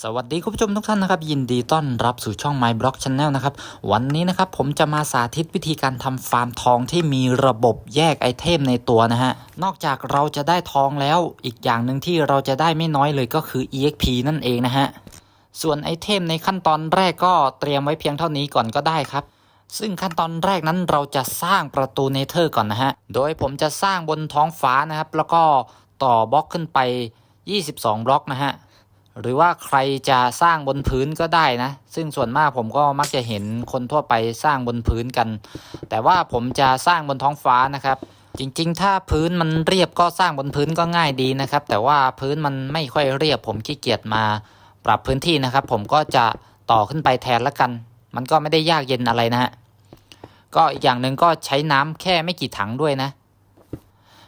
สวัสดีคุณผู้ชมทุกท่านนะครับ ยินดีต้อนรับสู่ช่อง My Block Channel นะครับ วันนี้นะครับผมจะมาสาธิตวิธีการทำฟาร์มทองที่มีระบบแยกไอเทมในตัวนะฮะ นอกจากเราจะได้ทองแล้วอีกอย่างหนึ่งที่เราจะได้ไม่น้อยเลยก็คือ EXP นั่นเองนะฮะ ส่วนไอเทมในขั้นตอนแรกก็เตรียมไว้เพียงเท่านี้ก่อนก็ได้ครับซึ่งขั้นตอนแรกนั้นเราจะสร้างประตูเนเธอร์ก่อนนะฮะ โดยผมจะสร้างบนท้องฟ้านะครับ แล้วก็ต่อบล็อกขึ้นไป 22 บล็อกนะฮะ หรือว่าใครจะสร้างบนพื้นก็ได้นะ ซึ่งส่วนมากผมก็มักจะเห็นคนทั่วไปสร้างบนพื้นกัน แต่ว่าผมจะสร้างบนท้องฟ้านะครับ จริงๆ ถ้าพื้นมันเรียบก็สร้างบนพื้นก็ง่ายดีนะครับ แต่ว่าพื้นมันไม่ค่อยเรียบ ผมขี้เกียจมาปรับพื้นที่นะครับ ผมก็จะต่อขึ้นไปแทนละกัน มันก็ไม่ได้ยากเย็นอะไรนะฮะ ก็อีกอย่างหนึ่งก็ใช้น้ำแค่ไม่กี่ถังด้วยนะ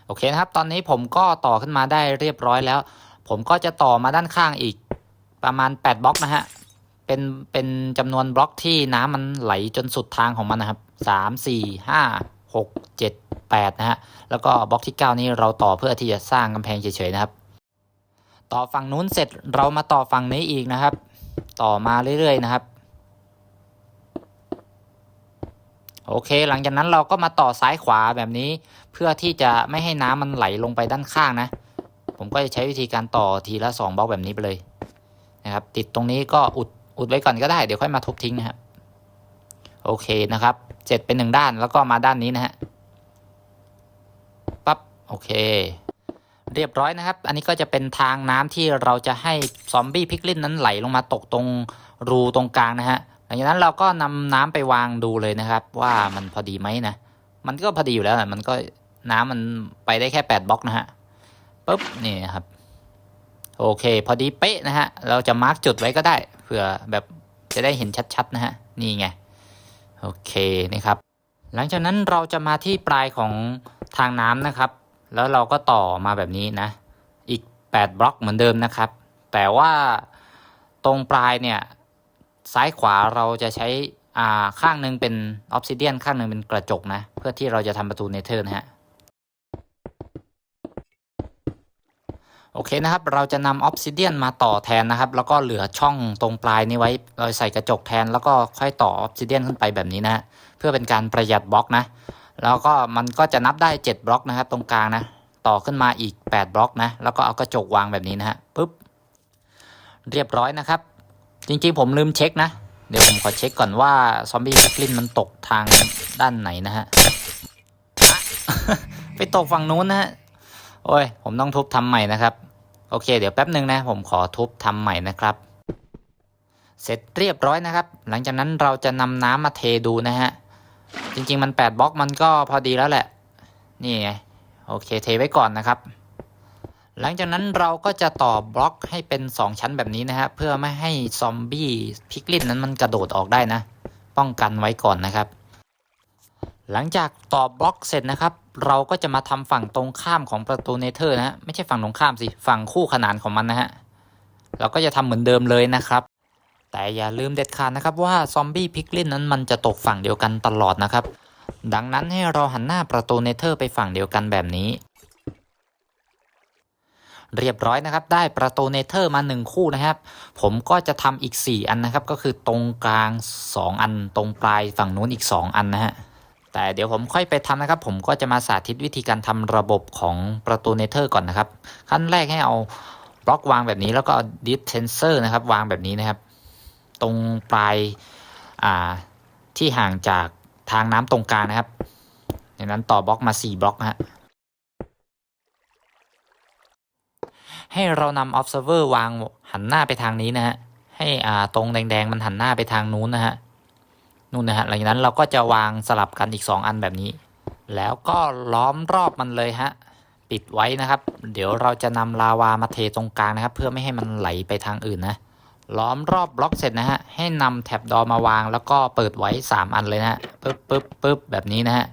โอเคนะครับ ตอนนี้ผมก็ต่อขึ้นมาได้เรียบร้อยแล้ว ผมก็จะต่อมาด้านข้างอีกประมาณ 8 บล็อกนะฮะ เป็น เป็นจำนวนบล็อกที่น้ำมันไหลจนสุดทางของมันนะครับ 3 4 5 6 7 8 นะฮะ แล้วก็บล็อกที่ 9 นี้เราต่อเพื่อที่จะสร้างกำแพงเฉยๆนะครับ ต่อฝั่งนู้นเสร็จเรามาต่อฝั่งนี้อีกนะครับ ต่อมาเรื่อยๆนะครับ โอเค หลังจากนั้นเราก็มาต่อซ้ายขวาแบบนี้ เพื่อที่จะไม่ให้น้ำมันไหลลงไปด้านข้างนะ ผมก็จะใช้วิธีการต่อทีละสองบล็อกแบบนี้ไปเลยนะครับ ติดตรงนี้ก็อุดอุดไว้ก่อนก็ได้เดี๋ยวค่อยมาทุบทิ้งนะครับโอเคนะครับเสร็จเป็นหนึ่งด้านแล้วก็มาด้านนี้นะฮะปั๊บโอเค เรียบร้อยนะครับ อันนี้ก็จะเป็นทางน้ำที่เราจะให้ซอมบี้พิกลินนั้นไหลลงมาตกตรงรูตรงกลางนะฮะหลังจากนั้นเราก็นำน้ำไปวางดูเลยนะครับ ว่ามันพอดีไหมนะ มันก็พอดีอยู่แล้วนะมันก็น้ำมันไปได้แค่8บล็อกนะฮะ ปุ๊บนี่ครับ โอเค พอดีเป๊ะนะฮะ เราจะมาร์กจุดไว้ก็ได้เผื่อแบบจะได้เห็นชัดๆ นะฮะ นี่ไง โอเคนี่ครับ หลังจากนั้นเราจะมาที่ปลายของทางน้ำนะครับ แล้วเราก็ต่อมาแบบนี้นะ อีก 8 บล็อกเหมือนเดิมนะครับ แต่ว่าตรงปลายเนี่ย ซ้ายขวาเราจะใช้อ่าข้างหนึ่งเป็นออฟซิเดียนข้างหนึ่งเป็นกระจกนะ เพื่อที่เราจะทำประตูเนเธอร์นะฮะ โอเคนะครับ เราจะนำออฟซิเดียนมาต่อแทนนะครับ แล้วก็เหลือช่องตรงปลายนี้ไว้ เราใส่กระจกแทน แล้วก็ค่อยต่อออฟซิเดียนขึ้นไปแบบนี้นะ เพื่อเป็นการประหยัดบล็อกนะ แล้วก็มันก็จะนับได้ 7 บล็อกนะครับ ตรงกลางนะ ต่อขึ้นมาอีก 8 บล็อกนะ แล้วก็เอากระจกวางแบบนี้นะฮะปุ๊บ เรียบร้อยนะครับ จริงๆผมลืมเช็คนะ เดี๋ยวผมขอเช็คก่อนว่าซอมบี้แบกลินมันตกทางด้านไหนนะฮะ ไปตกฝั่งนู้นนะฮะ โอ้ย ผมต้องทุบทำใหม่นะครับ โอเค เดี๋ยวแป๊บหนึ่งนะ ผมขอทุบทำใหม่นะครับ เสร็จเรียบร้อยนะครับ หลังจากนั้นเราจะนำน้ำมาเทดูนะฮะ จริง ๆ มัน 8บล็อกมันก็พอดีแล้วแหละ นี่ไง โอเค เทไว้ก่อนนะครับ หลังจากนั้นเราก็จะต่อบล็อกให้เป็น 2 ชั้นแบบนี้นะฮะ เพื่อไม่ให้ซอมบี้พิกลินนั้นมันกระโดดออกได้นะ ป้องกันไว้ก่อนนะครับ หลังจากต่อบล็อกเสร็จนะครับ เราก็จะมาทำฝั่งตรงข้ามของประตูเนเธอร์นะฮะไม่ใช่ฝั่งตรงข้ามสิฝั่งคู่ขนานของมันนะฮะเราก็จะทำเหมือนเดิมเลยนะครับ แต่อย่าลืมเด็ดขาดนะครับว่าซอมบี้พิกลินนั้นมันจะตกฝั่งเดียวกันตลอดนะครับ ดังนั้นให้เราหันหน้าประตูเนเธอร์ไปฝั่งเดียวกันแบบนี้ เรียบร้อยนะครับ ได้ประตูเนเธอร์มา 1 คู่นะครับ ผมก็จะทำอีก 4 อันนะครับ ก็คือตรงกลาง 2 อัน ตรงปลายฝั่งนู้นอีก 2 อันนะฮะ แต่เดี๋ยวผมค่อยไปทำนะครับ ผมก็จะมาสาธิตวิธีการทำระบบของประตูเนเธอร์ก่อนนะครับ ขั้นแรกให้เอาบล็อกวางแบบนี้แล้วก็ดิสเทนเซอร์นะครับ วางแบบนี้นะครับ ตรงปลายอ่าที่ห่างจากทางน้ำตรงกลางนะครับดังนั้นต่อบล็อกมา 4 บล็อกนะฮะให้เรานำ observer วางหันหน้าไปทางนี้นะฮะ ให้อ่าตรงแดงๆ มันหันหน้าไปทางนู้นนะฮะ นู่นนะฮะหลังจากนั้นเราก็จะวางสลับกันอีก 2 อันแบบนี้ แล้วก็ล้อมรอบมันเลยฮะปิดไว้นะครับ เดี๋ยวเราจะนำลาวามาเทตรงกลางนะครับ เพื่อไม่ให้มันไหลไปทางอื่นนะล้อมรอบบล็อกเสร็จนะฮะให้นำแท็บดอมาวาง แล้วก็เปิดไว้ 3 อันเลยนะฮะปึ๊บปึ๊บปึ๊บแบบนี้นะฮะ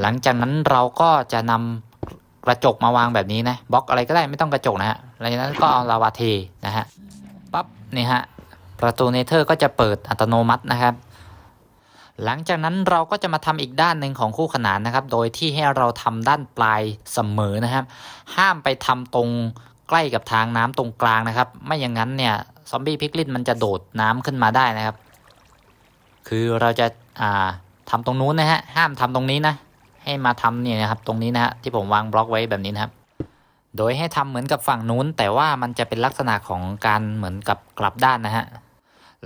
หลังจากนั้นเราก็จะนำกระจกมาวางแบบนี้นะบล็อกอะไรก็ได้ไม่ต้องกระจกนะฮะหลังจากนั้นก็เอาลาวาเทนะฮะปั๊บนี่ฮะประตูเนเธอร์ก็จะเปิดอัตโนมัตินะครับ หลังจากนั้นเราก็จะมาทำอีกด้านหนึ่งของคู่ขนานนะครับ โดยที่ให้เราทำด้านปลายเสมอนะครับ ห้ามไปทำตรงใกล้กับทางน้ำตรงกลางนะครับ ไม่อย่างนั้นเนี่ยซอมบี้พิกลินมันจะโดดน้ำขึ้นมาได้นะครับ คือเราจะอ่าทำตรงนู้นนะฮะห้ามทำตรงนี้นะให้มาทำเนี่ยนะครับตรงนี้นะฮะที่ผมวางบล็อกไว้แบบนี้นะครับโดยให้ทำเหมือนกับฝั่งนู้น แต่ว่ามันจะเป็นลักษณะของการเหมือนกับกลับด้านนะฮะ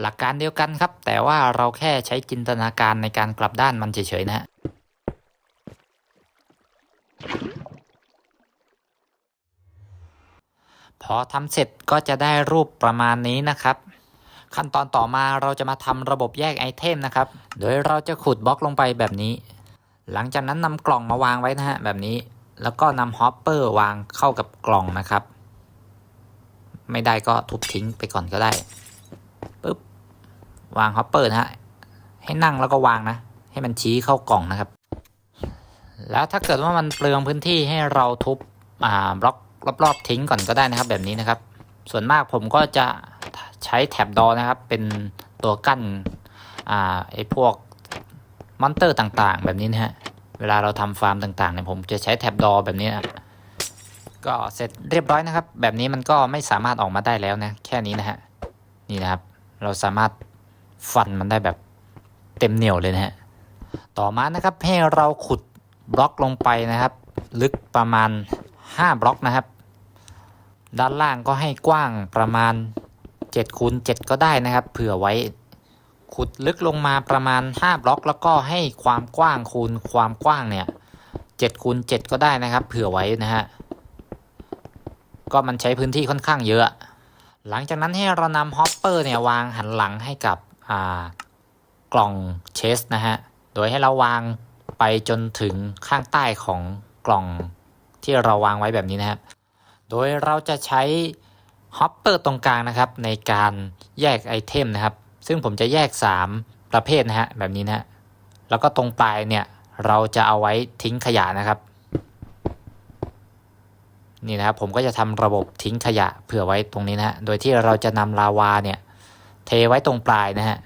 หลักการเดียวกันครับ แต่ว่าเราแค่ใช้จินตนาการในการกลับด้านมันเฉยๆนะฮะพอทำเสร็จก็จะได้รูปประมาณนี้นะครับ ขั้นตอนต่อมาเราจะมาทำระบบแยกไอเทมนะครับ โดยเราจะขุดบล็อกลงไปแบบนี้ หลังจากนั้นนำกล่องมาวางไว้นะฮะแบบนี้ แล้วก็นำฮอปเปอร์วางเข้ากับกล่องนะครับ ไม่ได้ก็ทุบทิ้งไปก่อนก็ได้ วางฮอปเปอร์นะฮะให้นั่งแล้วก็วางนะ ให้มันชี้เข้ากล่องนะครับ แล้วถ้าเกิดว่ามันเปลืองพื้นที่ให้เราทุบอ่าบล็อกรอบๆทิ้งก่อนก็ได้นะครับ แบบนี้นะครับ ส่วนมากผมก็จะใช้แท็บดอนะครับ เป็นตัวกั้นอ่าไอ้พวกมอนเตอร์ต่างๆ แบบนี้นะฮะเวลาเราทำฟาร์มต่างๆเนี่ยผมจะใช้แท็บดอแบบนี้นะก็เสร็จเรียบร้อยนะครับ แบบนี้มันก็ไม่สามารถออกมาได้แล้วนะ แค่นี้นะฮะนี่นะครับ เราสามารถ ฟันมันได้แบบเต็มเหนียวเลยนะฮะ ต่อมานะครับให้เราขุดบล็อกลงไปนะครับ ลึกประมาณ 5 บล็อกนะครับ ด้านล่างก็ให้กว้างประมาณ7คูณ7ก็ได้นะครับ เผื่อไว้ขุดลึกลงมาประมาณ 5 บล็อก แล้วก็ให้ความกว้างคูณความกว้างเนี่ย7คูณ7ก็ได้นะครับ เผื่อไว้นะฮะก็มันใช้พื้นที่ค่อนข้างเยอะ หลังจากนั้นให้เรานำฮอปเปอร์เนี่ยวางหันหลังให้กับ กล่องเชสนะฮะ โดยให้เราวางไปจนถึงข้างใต้ของกล่องที่เราวางไว้แบบนี้นะครับ โดยเราจะใช้ฮอปเปอร์ตรงกลางนะครับ ในการแยกไอเทมนะครับ ซึ่งผมจะแยก 3 ประเภทนะฮะแบบนี้นะฮะแล้วก็ตรงปลายเนี่ยเราจะเอาไว้ทิ้งขยะนะครับ นี่นะครับผมก็จะทำระบบทิ้งขยะเผื่อไว้ตรงนี้นะฮะ โดยที่เราจะนำลาวาเนี่ย เทไว้ตรงปลายนะฮะ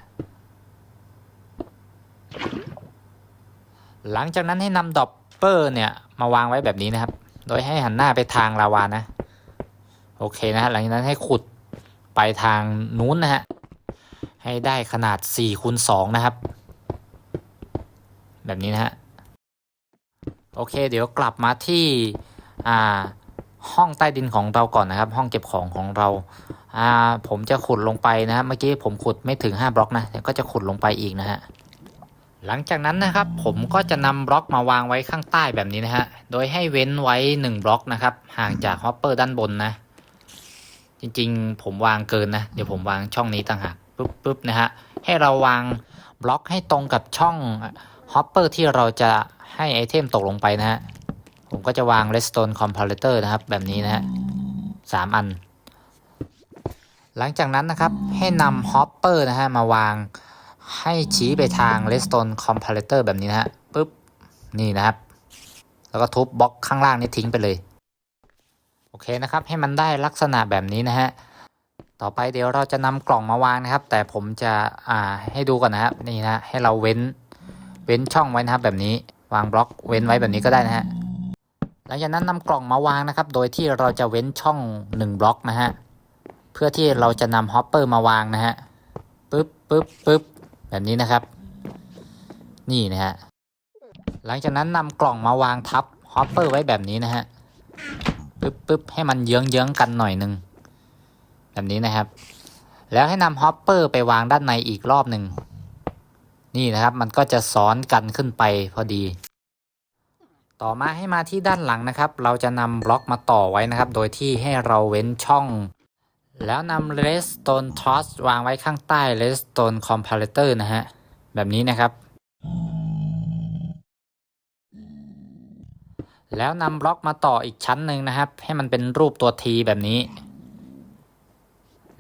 หลังจากนั้นให้นำดอปเปอร์เนี่ยมาวางไว้แบบนี้นะครับ โดยให้หันหน้าไปทางลาวานะ โอเคนะฮะ หลังจากนั้นให้ขุดไปทางนู้นนะฮะ ให้ได้ขนาด4คูณ2นะครับ แบบนี้นะฮะ โอเค เดี๋ยวกลับมาที่ห้องใต้ดินของเราก่อนนะครับ ห้องเก็บของของเรา ผมจะขุดลงไปนะครับเมื่อกี้ผมขุดไม่ถึง 5 บล็อกนะเดี๋ยวก็จะขุดลงไปอีกนะฮะหลังจากนั้นนะครับผมก็จะนำบล็อกมาวางไว้ข้างใต้แบบนี้นะฮะโดยให้เว้นไว้ 1 บล็อกนะครับห่างจากฮอปเปอร์ด้านบนนะจริงๆ ผมวางเกินนะเดี๋ยวผมวางช่องนี้ต่างหากปุ๊บปุ๊บนะฮะให้เราวางบล็อกให้ตรงกับช่องฮอปเปอร์ที่เราจะให้ไอเทมตกลงไปนะฮะผมก็จะวาง redstone comparator นะครับแบบนี้นะฮะสามอัน หลังจากนั้นนะครับให้นำฮอปเปอร์นะฮะมาวางให้ชี้ไปทาง redstone comparator แบบนี้นะฮะปุ๊บนี่นะครับ แล้วก็ทุบบล็อกข้างล่างนี้ทิ้งไปเลย โอเคนะครับ ให้มันได้ลักษณะแบบนี้นะฮะต่อไปเดี๋ยวเราจะนำกล่องมาวางนะครับ แต่ผมจะอ่าให้ดูก่อนนะครับนี่นะให้เราเว้นเว้นช่องไว้นะครับ แบบนี้วางบล็อกเว้นไว้แบบนี้ก็ได้นะฮะหลังจากนั้นนำกล่องมาวางนะครับ โดยที่เราจะเว้นช่อง 1 บล็อกนะฮะ เพื่อที่เราจะนำฮอปเปอร์มาวางนะฮะปึ๊บปึ๊บปึ๊บแบบนี้นะครับ นี่นะฮะหลังจากนั้นนำกล่องมาวางทับฮอปเปอร์ไว้แบบนี้นะฮะปึ๊บปึ๊บให้มันเยื้องเยื้องกันหน่อยหนึ่งแบบนี้นะครับ แล้วให้นำฮอปเปอร์ไปวางด้านในอีกรอบหนึ่งนี่นะครับมันก็จะซ้อนกันขึ้นไปพอดี ต่อมาให้มาที่ด้านหลังนะครับ เราจะนำบล็อกมาต่อไว้นะครับ โดยที่ให้เราเว้นช่อง แล้วนำ redstone truss วางไว้ข้างใต้ redstone comparator นะฮะ แบบนี้นะครับ แล้วนำบล็อกมาต่ออีกชั้นหนึ่งนะครับ ให้มันเป็นรูปตัว T แบบนี้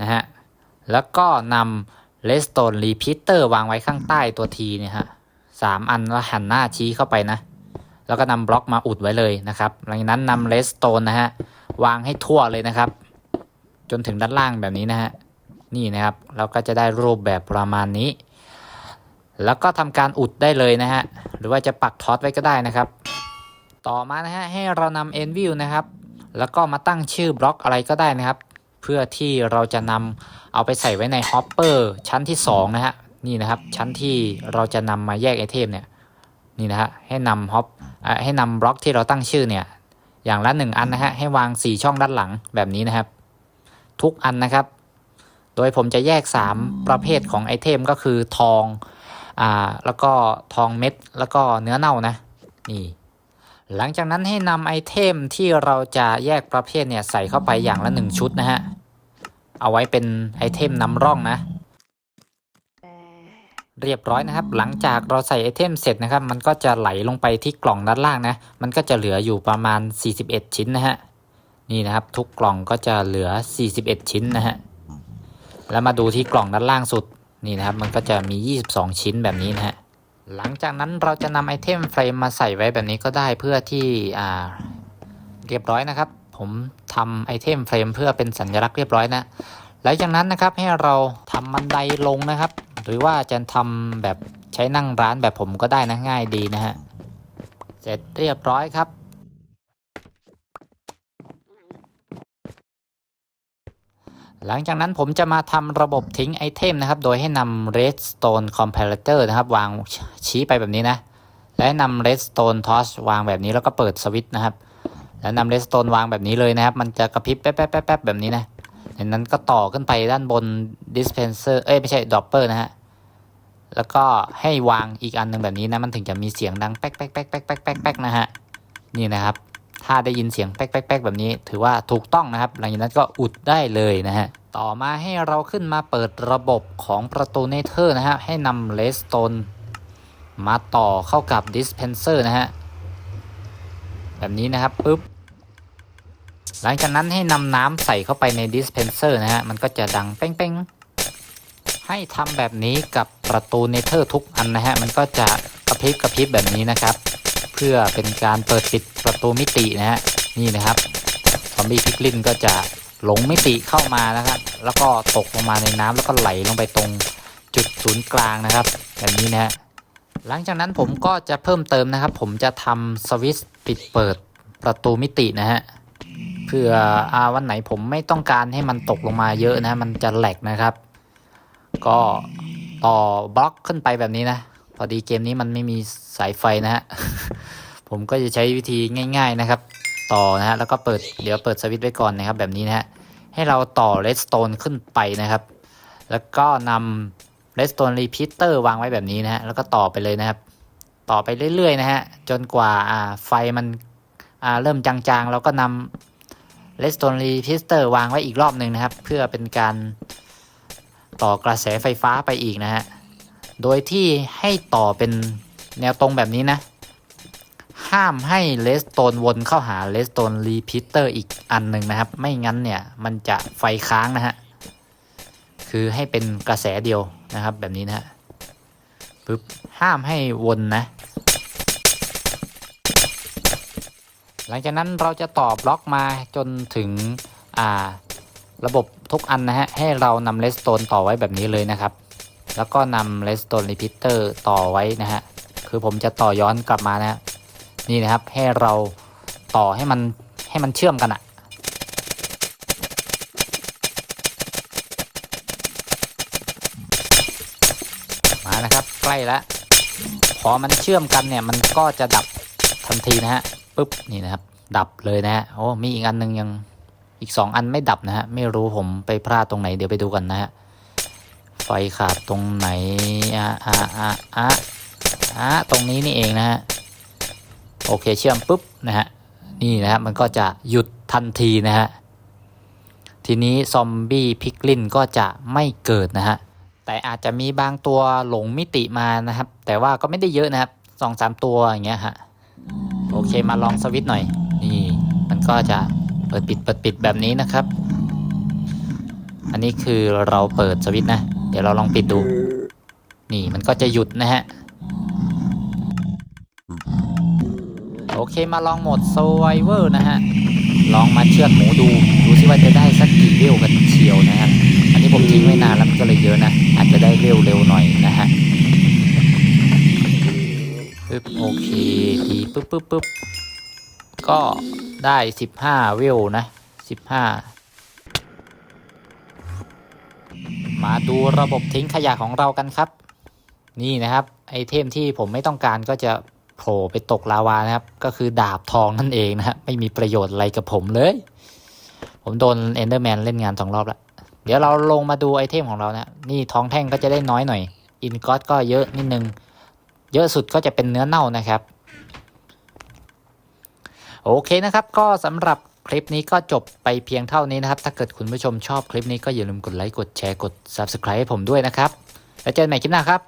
นะฮะ แล้วก็นำ redstone repeater วางไว้ข้างใต้ตัว T เนี่ยฮะสามอันแล้วหันหน้าชี้เข้าไปนะ แล้วก็นำบล็อกมาอุดไว้เลยนะครับ หลังจากนั้นนำ redstone นะฮะ วางให้ทั่วเลยนะครับ จนถึงด้านล่างแบบนี้นะฮะนี่นะครับเราก็จะได้รูปแบบประมาณนี้ แล้วก็ทำการอุดได้เลยนะฮะหรือว่าจะปักท็อตไว้ก็ได้นะครับ ต่อมานะฮะให้เรานำ enview นะครับ แล้วก็มาตั้งชื่อบล็อกอะไรก็ได้นะครับ เพื่อที่เราจะนำเอาไปใส่ไว้ในฮอปเปอร์ชั้นที่2นะฮะนี่นะครับชั้นที่เราจะนำมาแยกไอเทมเนี่ยนี่นะฮะให้นำฮอปให้นำบล็อกที่เราตั้งชื่อเนี่ยอย่างละหนึ่งอันนะฮะให้วาง 4 ช่องด้านหลังแบบนี้นะครับ ทุกอันนะครับ โดยผมจะแยก 3 ประเภทของไอเทมก็คือทองอ่าแล้วก็ทองเม็ด แล้วก็เนื้อเน่านะ นี่ หลังจากนั้นให้นำไอเทมที่เราจะแยกประเภทเนี่ยใส่เข้าไปอย่างละหนึ่งชุดนะฮะ เอาไว้เป็นไอเทมนำร่องนะเรียบร้อยนะครับ หลังจากเราใส่ไอเทมเสร็จนะครับ มันก็จะไหลลงไปที่กล่องด้านล่างนะ มันก็จะเหลืออยู่ประมาณ 41 ชิ้นนะฮะ นี่นะครับทุกกล่องก็จะเหลือ 41 ชิ้นนะฮะแล้วมาดูที่กล่องด้านล่างสุดนี่นะครับมันก็จะมี 22 ชิ้นแบบนี้นะฮะหลังจากนั้นเราจะนำไอเทมเฟรมมาใส่ไว้แบบนี้ก็ได้เพื่อที่อ่าเรียบร้อยนะครับ ผมทำไอเทมเฟรมเพื่อเป็นสัญลักษณ์เรียบร้อยนะหลังจากนั้นนะครับให้เราทำบันไดลงนะครับ หรือว่าจะทำแบบใช้นั่งร้านแบบผมก็ได้นะง่ายดีนะฮะเสร็จเรียบร้อยครับ หลังจากนั้นผมจะมาทำระบบทิ้งไอเทมนะครับ โดยให้นำ redstone comparator นะครับ วางชี้ไปแบบนี้นะ และนำ redstone torch วางแบบนี้แล้วก็เปิดสวิตช์นะครับ แล้วนำ redstone วางแบบนี้เลยนะครับ มันจะกระพริบแป๊บแป๊บแป๊บแป๊บแบบนี้นะจากนั้นก็ต่อขึ้นไปด้านบน dispenser เอ้ยไม่ใช่ dropper นะฮะ แล้วก็ให้วางอีกอันหนึ่งแบบนี้นะ มันถึงจะมีเสียงดังแป๊กแป๊กแป๊กแป๊กแป๊กแป๊กแป๊กนะฮะ นี่นะครับ ถ้าได้ยินเสียงแป๊กแป๊กแป๊กแบบนี้ ถือว่าถูกต้องนะครับ หลังจากนั้นก็อุดได้เลยนะฮะ ต่อมาให้เราขึ้นมาเปิดระบบของประตูเนเธอร์นะฮะ ให้นำเลสโตนมาต่อเข้ากับดิสเพนเซอร์นะฮะ แบบนี้นะครับปึ๊บ หลังจากนั้นให้นำน้ำใส่เข้าไปในดิสเพนเซอร์นะฮะ มันก็จะดังเป้งๆ ให้ทำแบบนี้กับประตูเนเธอร์ทุกอันนะฮะ มันก็จะกระพริบกระพริบแบบนี้นะครับ พื่อเป็นการเปิดปิดประตูมิตินะฮะนี่นะครับซอมบี้พิกลินก็จะหลงมิติเข้ามานะครับ แล้วก็ตกลงมาในน้ำแล้วก็ไหลลงไปตรงจุดศูนย์กลางนะครับแบบนี้นะฮะหลังจากนั้นผมก็จะเพิ่มเติมนะครับ ผมจะทำสวิตช์ปิดเปิดประตูมิตินะฮะเพื่ออาวันไหนผมไม่ต้องการให้มันตกลงมาเยอะนะมันจะแหลกนะครับ ก็ต่อบล็อกขึ้นไปแบบนี้นะ พอดีเกมนี้มันไม่มีสายไฟนะฮะ ผมก็จะใช้วิธีง่าย ๆนะครับ ต่อนะฮะแล้วก็เปิดเดี๋ยวเปิดสวิตช์ไว้ก่อนนะครับ แบบนี้นะฮะให้เราต่อ redstone ขึ้นไปนะครับ แล้วก็นำ redstone repeater วางไว้แบบนี้นะฮะแล้วก็ต่อไปเลยนะครับ ต่อไปเรื่อยๆนะฮะจนกว่าอ่าไฟมันอ่าเริ่มจางๆ เราก็นำ redstone repeater วางไว้อีกรอบหนึ่งนะครับ เพื่อเป็นการต่อกระแสไฟฟ้าไปอีกนะฮะโดยที่ให้ต่อเป็นแนวตรงแบบนี้นะ ห้ามให้เลสโตนวนเข้าหาเลสโตนรีพิเตอร์อีกอันหนึ่งนะครับ ไม่งั้นเนี่ยมันจะไฟค้างนะฮะ คือให้เป็นกระแสเดียวนะครับแบบนี้นะฮะปึ๊บห้ามให้วนนะ หลังจากนั้นเราจะต่อบล็อกมาจนถึงอ่าระบบทุกอันนะฮะ ให้เรานำเลสโตนต่อไว้แบบนี้เลยนะครับ แล้วก็นำเลสโตนรีพิเตอร์ต่อไว้นะฮะ คือผมจะต่อย้อนกลับมานะฮะ นี่นะครับให้เราต่อให้มันให้มันเชื่อมกันอะมานะครับใกล้แล้วพอมันเชื่อมกันเนี่ยมันก็จะดับทันทีนะฮะปุ๊บนี่นะครับ ดับเลยนะฮะโอ้มีอีกอันหนึงยังอีกสองอันไม่ดับนะฮะไม่รู้ผมไปพลาดตรงไหนเดี๋ยวไปดูกันนะฮะไฟขาดตรงไหนอะอะอะอะอะตรงนี้นี่เองนะฮะ โอเคเชื่อมปุ๊บนะฮะนี่นะฮะมันก็จะหยุดทันทีนะฮะทีนี้ซอมบี้พิกลินก็จะไม่เกิดนะฮะแต่อาจจะมีบางตัวหลงมิติมานะครับ แต่ว่าก็ไม่ได้เยอะนะครับสองสามตัวอย่างเงี้ยฮะโอเคมาลองสวิตช์หน่อย นี่มันก็จะเปิดปิดเปิดปิดแบบนี้นะครับ อันนี้คือเราเปิดสวิตช์นะ เดี๋ยวเราลองปิดดู นี่มันก็จะหยุดนะฮะ โอเคมาลองโหมด Survivor นะฮะ ลองมาเชือดหมูดู ดูซิว่าจะได้สักกี่เร็วกันเชียวนะครับ อันนี้ผมทิ้งไว้นานแล้วมันก็เลยเยอะนะ อาจจะได้เร็วเร็วหน่อยนะฮะปึ๊บโอเคทีปึ๊บปึ๊บปึ๊บก็ได้สิบห้าเวลนะสิบห้ามาดูระบบทิ้งขยะของเรากันครับ นี่นะครับ ไอเทมที่ผมไม่ต้องการก็จะ โผล่ไปตกลาวานะครับ ก็คือดาบทองนั่นเองนะฮะไม่มีประโยชน์อะไรกับผมเลย ผมโดนเอนเดอร์แมนเล่นงานสองรอบแล้ว เดี๋ยวเราลงมาดูไอเทมของเรานะนี่ทองแท่งก็จะได้น้อยหน่อย อินก็ก็เยอะนิดนึง เยอะสุดก็จะเป็นเนื้อเน่านะครับ โอเคนะครับ ก็สำหรับคลิปนี้ก็จบไปเพียงเท่านี้นะครับ ถ้าเกิดคุณผู้ชมชอบคลิปนี้ก็อย่าลืมกดไลค์ กดแชร์ กด Subscribe ให้ผมด้วยนะครับ แล้วเจอกันใหม่คลิปหน้าครับ